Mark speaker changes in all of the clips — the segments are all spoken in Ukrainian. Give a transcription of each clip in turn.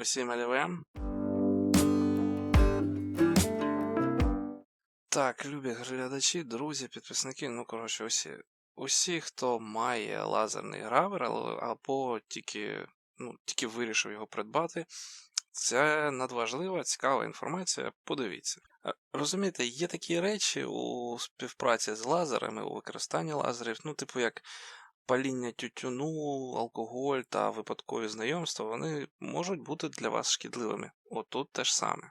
Speaker 1: Усім ЛВ. Так, любі глядачі, друзі, підписники, ну коротше, усі. Усі, хто має лазерний гравер, або тільки, ну, тільки вирішив його придбати, це надважлива, цікава інформація. Подивіться. Е, Розумієте, є такі речі у співпраці з лазерами, у використанні лазерів, ну, типу як паління тютюну, алкоголь та випадкові знайомства, вони можуть бути для вас шкідливими. Отут те ж саме.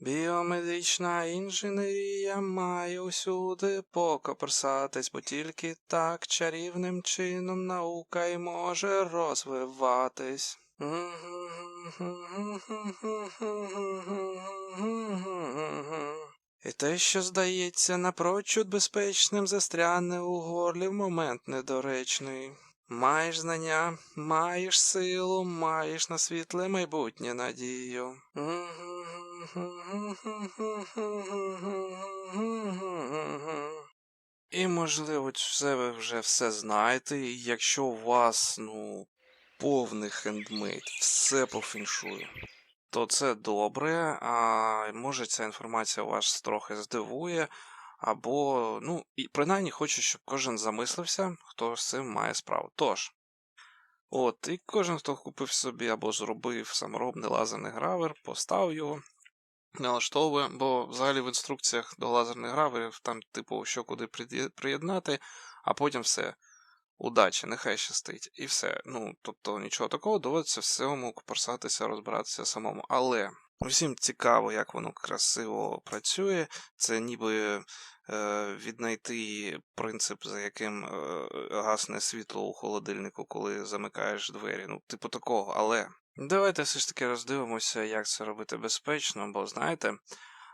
Speaker 1: Біомедична інженерія має усюди покоперсатись, бо тільки так чарівним чином наука й може розвиватись. І те, що здається напрочуд безпечним, застряне у горлі в момент недоречний. Маєш знання, маєш силу, маєш на світле майбутнє надію. І, можливо, все ви вже все знаєте, і якщо у вас, ну, повний хендмейд, все по то це добре, а може ця інформація вас трохи здивує, або, ну, і принаймні хочу, щоб кожен замислився, хто з цим має справу. Тож, от, і кожен, хто купив собі або зробив саморобний лазерний гравер, постав його, налаштовує, бо взагалі в інструкціях до лазерних граверів там, типу, що куди приєднати, а потім все. Удачі, нехай щастить. І все. Ну, тобто нічого такого, доводиться всьому куперсатися, розбиратися самому. Але усім цікаво, як воно красиво працює. Це ніби е, віднайти принцип, за яким е, гасне світло у холодильнику, коли замикаєш двері. Ну, типу такого, але. Давайте все ж таки роздивимося, як це робити безпечно, бо знаєте.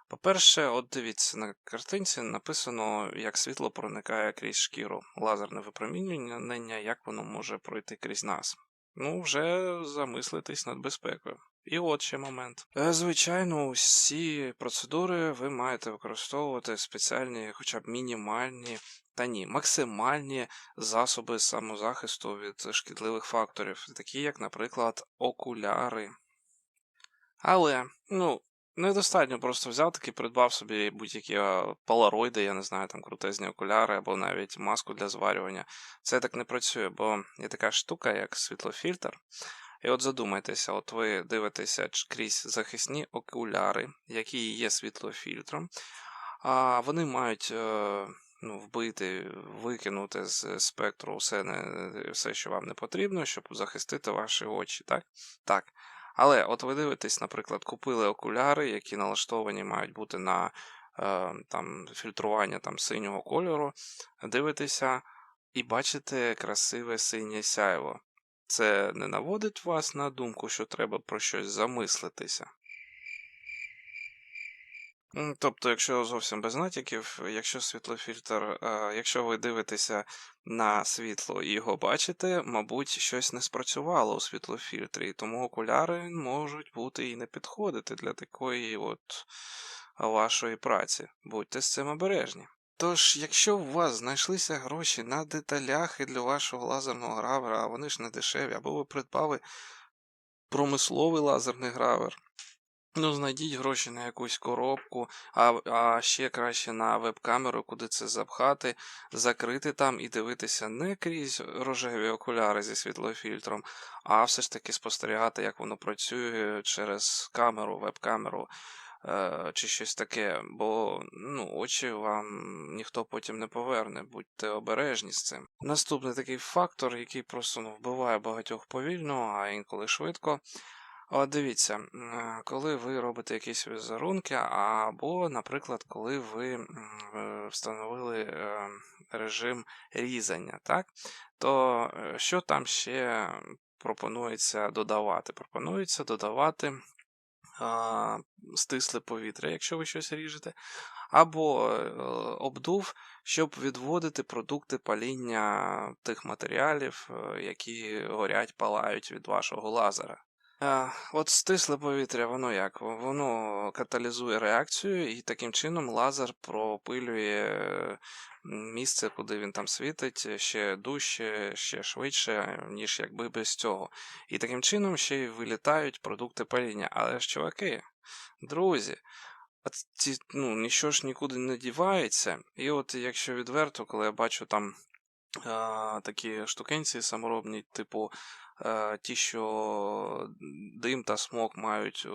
Speaker 1: По-перше, от дивіться, на картинці написано, як світло проникає крізь шкіру. Лазерне випромінювання, як воно може пройти крізь нас. Ну, вже замислитись над безпекою. І от ще момент. Е, Звичайно, усі процедури ви маєте використовувати спеціальні, хоча б мінімальні, та ні, максимальні засоби самозахисту від шкідливих факторів, такі як, наприклад, окуляри. Але, ну, Недостатньо просто взяв таки, придбав собі будь-які а, полароїди, я не знаю, там крутезні окуляри або навіть маску для зварювання. Це так не працює, бо є така штука, як світлофільтр. І от задумайтеся, от ви дивитеся крізь захисні окуляри, які є світлофільтром, а вони мають е, ну, вбити, викинути з спектру все, не, все, що вам не потрібно, щоб захистити ваші очі, так? Так. Але от ви дивитесь, наприклад, купили окуляри, які налаштовані мають бути на е, там, фільтрування там, синього кольору, дивитеся і бачите красиве синє сяйво. Це не наводить вас на думку, що треба про щось замислитися. Тобто, якщо зовсім без натяків, якщо світлофільтр, е, якщо ви дивитеся на світло і його бачите, мабуть, щось не спрацювало у світлофільтрі, і тому окуляри можуть бути і не підходити для такої от вашої праці. Будьте з цим обережні. Тож, якщо у вас знайшлися гроші на деталяхи для вашого лазерного гравера, а вони ж не дешеві, або ви придбали промисловий лазерний гравер, Ну, знайдіть гроші на якусь коробку, а, а ще краще на веб-камеру, куди це запхати, закрити там і дивитися не крізь рожеві окуляри зі світлофільтром, а все ж таки спостерігати, як воно працює через камеру, веб-камеру е, чи щось таке. Бо ну, очі вам ніхто потім не поверне, будьте обережні з цим. Наступний такий фактор, який просто ну, вбиває багатьох повільно, а інколи швидко. От дивіться, е, коли ви робите якісь візерунки, або, наприклад, коли ви е, встановили е, режим різання, так? то що там ще пропонується додавати? Пропонується додавати стисле повітря, якщо ви щось ріжете, або обдув, щоб відводити продукти паління тих матеріалів, які горять, палають від вашого лазера. От стисле повітря, воно як? Воно каталізує реакцію, і таким чином лазер пропилює місце, куди він там світить, ще дужче, ще швидше, ніж якби без цього. І таким чином ще й вилітають продукти паління. Але ж, чуваки, друзі, а ці, ну, ніщо ж нікуди не дівається. І от якщо відверто, коли я бачу там такі штукенці саморобні, типу е, ті, що дим та смок мають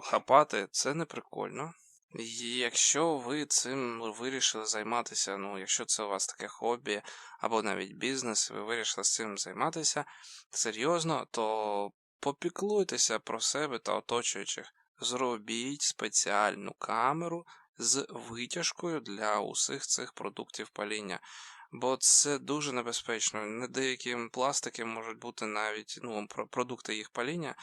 Speaker 1: хапати, це не прикольно. Якщо ви цим вирішили займатися, ну, якщо це у вас таке хобі або навіть бізнес, ви вирішили цим займатися серйозно, то попіклуйтеся про себе та оточуючих. Зробіть спеціальну камеру з витяжкою для усіх цих продуктів паління. Бо це дуже небезпечно. Не деякі пластики можуть бути навіть ну, продукти їх паління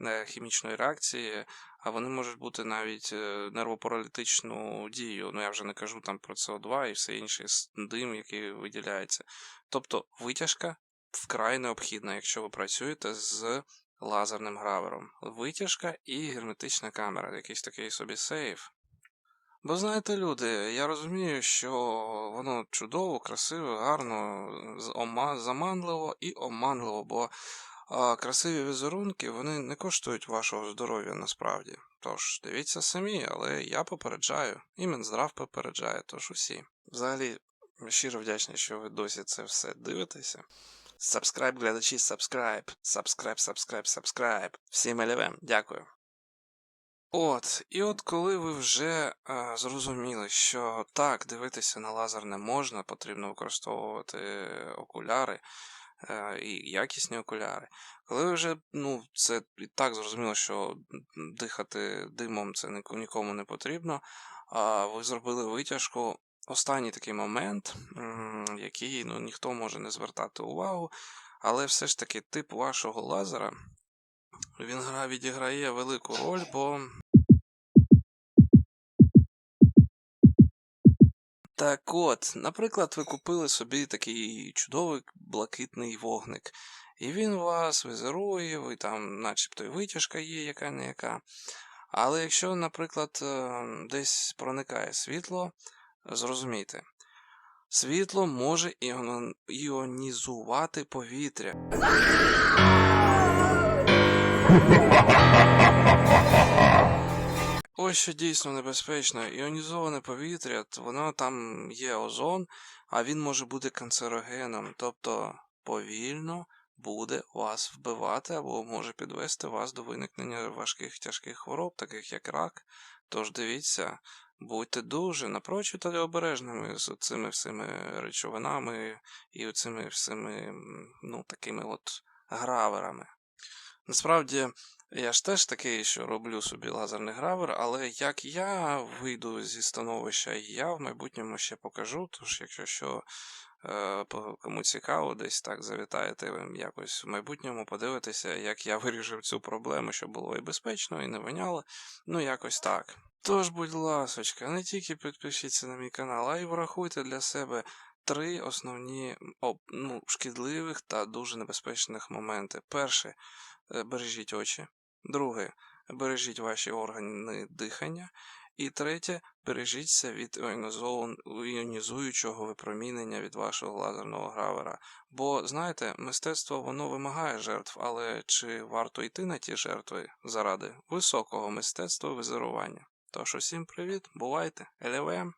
Speaker 1: е, хімічної реакції, а вони можуть бути навіть е, нервопаралітичну дію. Ну я вже не кажу там про СО2 і все інше дим, який виділяється. Тобто витяжка вкрай необхідна, якщо ви працюєте з лазерним гравером. Витяжка і герметична камера, якийсь такий собі сейф. Бо знаєте, люди, я розумію, що воно чудово, красиво, гарно, заманливо і оманливо, бо а, красиві візерунки вони не коштують вашого здоров'я насправді. Тож дивіться самі, але я попереджаю, і Мінздрав попереджає, тож усі. Взагалі, щиро вдячний, що ви досі це все дивитеся. Subscribe, глядачі, subscribe, subscribe, subscribe, subscribe. Всім елевем, дякую. От, і от коли ви вже е, зрозуміли, що так, дивитися на лазер не можна, потрібно використовувати окуляри е, і якісні окуляри. Коли ви вже ну, це і так зрозуміло, що дихати димом це нікому не потрібно, а ви зробили витяжку. Останній такий момент, який ну, ніхто може не звертати увагу, але все ж таки тип вашого лазера він гра відіграє велику роль, бо Так от, наприклад, ви купили собі такий чудовий блакитний вогник, і він вас визирує, ви там, начебто, і витяжка є, яка не яка. Але якщо, наприклад, е, десь проникає світло, зрозумійте, світло може іонізувати повітря. Що дійсно небезпечно. Іонізоване повітря, воно там є озон, а він може бути канцерогеном, тобто повільно буде вас вбивати або може підвести вас до виникнення важких тяжких хвороб, таких як рак. Тож дивіться, будьте дуже напрочуд обережними з цими всіми речовинами і цими всіми, ну, такими от граверами. Насправді, я ж теж такий, що роблю собі лазерний гравер, але як я вийду зі становища, я в майбутньому ще покажу. Тож, якщо що е, кому цікаво, десь так завітаєте якось в майбутньому, подивитися, як я вирішив цю проблему, щоб було і безпечно, і не воняло. Ну, якось так. Тож, будь ласочка, не тільки підпишіться на мій канал, а й врахуйте для себе три основні ну, шкідливих та дуже небезпечних моменти. Перше е, бережіть очі. Друге, бережіть ваші органи дихання. І третє, бережіться від іонізуючого випромінення від вашого лазерного гравера. Бо, знаєте, мистецтво воно вимагає жертв, але чи варто йти на ті жертви заради високого мистецтва визирування? Тож усім привіт, бувайте, ЛВМ!